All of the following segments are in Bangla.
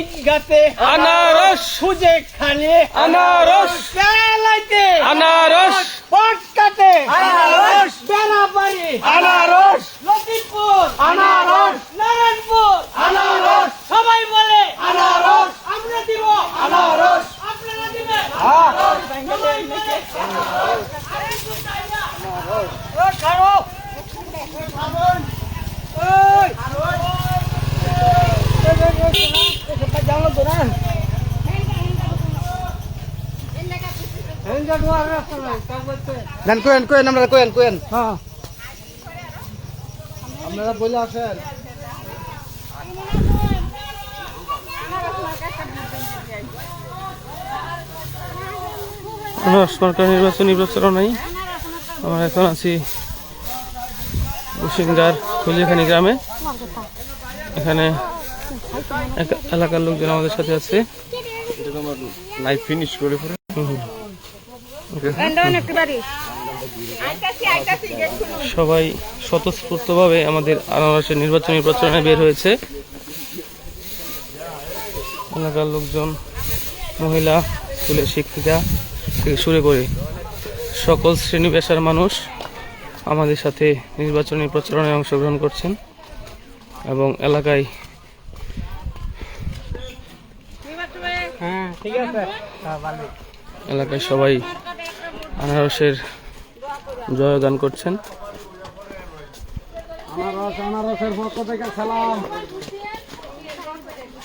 সিংগাতে আনারস খুঁজে খালে আনারস বেলাইতে আনারস পটকাতে আনারস বেড়াবাড়ি আনারস লতিপুর আনারস নারায়ণপুর আনারস সবাই বলে আনারস আমরা দিব আনারস আপনারা দিবেন দেন কোয়েন কোয়েন আপনারা কোয়েন কোয়েন হ্যাঁ আপনারা বলে আসেন আনারস সরকার নির্বাচনী প্রচারণায় আমরা এখন আছি বসিংদার খুলিয়াখানি গ্রামে এখানে এলাকার লোকজন আমাদের সাথে আছে। লাইভ ফিনিশ করে পরে। সবাই স্বতঃস্ফূর্তভাবে আমাদের আনারসের নির্বাচনী প্রচারণায় বের হয়েছে। এলাকার লোকজন মহিলা স্কুলের শিক্ষিকা থেকে শুরু করে সকল শ্রেণি পেশার মানুষ আমাদের সাথে নির্বাচনী প্রচারণায় অংশগ্রহণ করছেন এবং এলাকায় হ্যাঁ ঠিক আছে এলাকায় সবাই আনারসের জয়দান করছেন। আনারস আনারসের পক্ষ থেকে সালাম।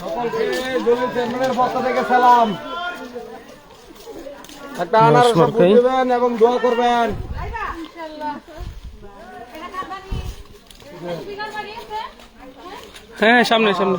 সকলকে জলিল চেয়ারম্যানের পক্ষ থেকে সালাম। একটা আনারস দিবেন এবং দোয়া করবেন। হ্যাঁ সামনে সামনে।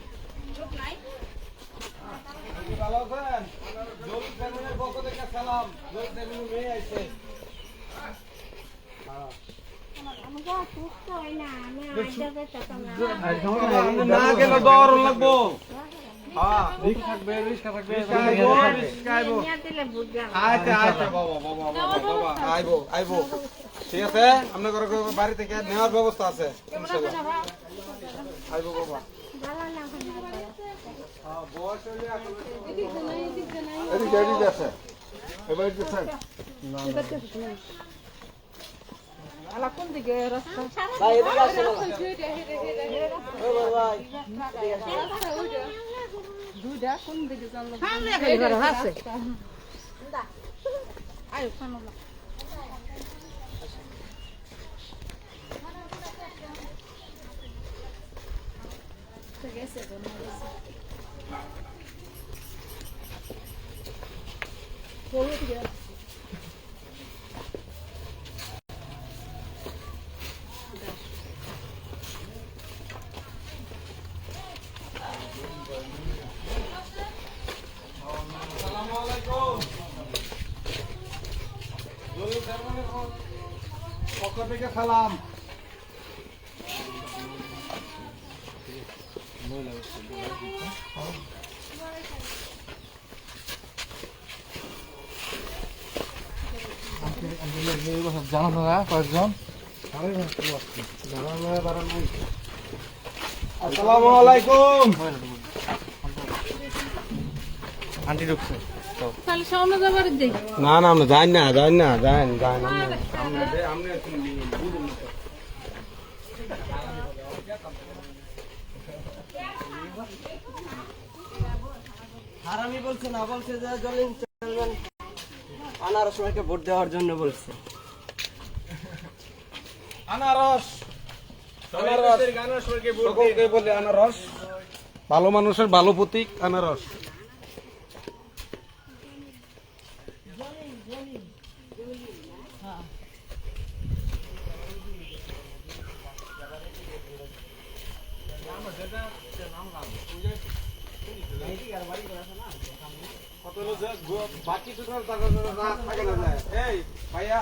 না গেলে ডর লাগবো হ্যাঁ রিস্ক থাকবে রিস্ক থাকবে রিস্ক আইবো আচ্ছা আচ্ছা বাবা বাবা বাবা বাবা আইবো আইবো ঠিক আছে আপনার ঘরে বাড়ি থেকে নেওয়ার ব্যবস্থা আছে ইনশাআল্লাহ আইবো বাবা হ্যাঁ, বয়স হইলে আসলে- এদিকে, এদিকে আছে। এবার এদিকে থাক। আসসালামু আলাইকুম। জলিল চেয়ারম্যানের পক্ষ থেকে সালাম জানানো না কয়েকজন? আসসালামু আলাইকুম। আন্টি ঢুকছে। না না আমরা যাই না যাই না যাই যাই না। হারামি বলছে না বলছে যে জলিল আনারস ভোট দেওয়ার জন্য বলছে। আনারস। আনারস। সকলকে বলে আনারস। ভালো মানুষের ভালো প্রতীক আনারস। বাকি দুটো থাকে না এই ভাইয়া।